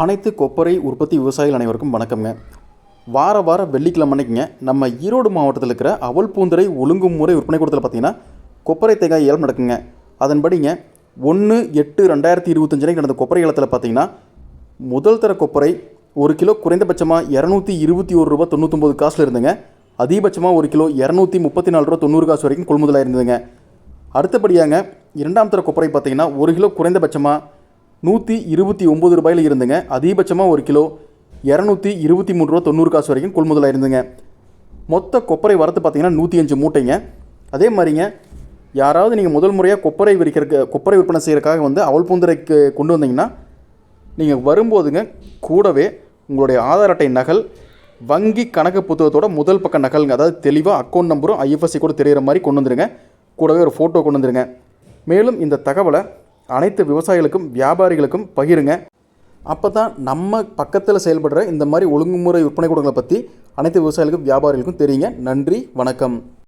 அனைத்து கொப்பரை உற்பத்தி விவசாயிகள் அனைவருக்கும் வணக்கம்ங்க. வார வாரம் வெள்ளிக்கிழமை அன்னைக்குங்க நம்ம ஈரோடு மாவட்டத்தில் இருக்கிற அவல் பூந்தரை ஒழுங்குமுறை விற்பனை கூடத்தில் பார்த்தீங்கன்னா கொப்பரை தேங்காய் ஏலம் நடக்குங்க. அதன்படிங்க ஒன்று எட்டு ரெண்டாயிரத்தி இருபத்தஞ்சு அன்னைக்கு நடந்த கொப்பரை ஏலத்தில் பார்த்தீங்கன்னா முதல் தர கொப்பரை ஒரு கிலோ குறைந்தபட்சமாக இரநூத்தி இருபத்தி ஒரு ரூபா தொண்ணூத்தொம்பது காசில் இருந்துங்க. அதிகபட்சமாக ஒரு கிலோ இரநூத்தி முப்பத்தி நாலு ரூபா தொண்ணூறு காசு வரைக்கும் கொள்முதலாக இருந்ததுங்க அடுத்தபடியாங்க இரண்டாம் தர கொப்பரை பார்த்தீங்கன்னா ஒரு கிலோ குறைந்தபட்சமாக நூற்றி இருபத்தி ஒம்பது ரூபாயில் இருந்துங்க. அதிகபட்சமாக ஒரு கிலோ இரநூத்தி இருபத்தி மூணு ரூபா தொண்ணூறு காசு வரைக்கும் கொள்முதலாக இருந்துங்க. மொத்த கொப்பரை வரத்து பார்த்தீங்கன்னா நூற்றி அஞ்சு மூட்டைங்க. அதே மாதிரிங்க யாராவது நீங்கள் முதல் முறையாக கொப்பரை விற்கிறக்கு கொப்பரை விற்பனை செய்கிறக்காக வந்து அவள் பூந்தரைக்கு கொண்டு வந்தீங்கன்னா நீங்கள் வரும்போதுங்க கூடவே உங்களுடைய ஆதார் அட்டை நகல் வங்கி கணக்கு புத்தகத்தோட முதல் பக்க நகலுங்க அதாவது தெளிவாக அக்கௌண்ட் நம்பரும் ஐஎஃப்எஸ்சி கூட தெரிகிற மாதிரி கொண்டு வந்துடுங்க கூடவே ஒரு ஃபோட்டோ கொண்டு வந்துடுங்க மேலும் இந்த தகவலை அனைத்து விவசாயிகளுக்கும் வியாபாரிகளுக்கும் பகிருங்க. அப்போ தான் நம்ம பக்கத்தில் செயல்படுற இந்த மாதிரி ஒழுங்குமுறை விற்பனை கூடங்களை பற்றி அனைத்து விவசாயிகளுக்கும் வியாபாரிகளுக்கும் தெரியுங்க. நன்றி வணக்கம்.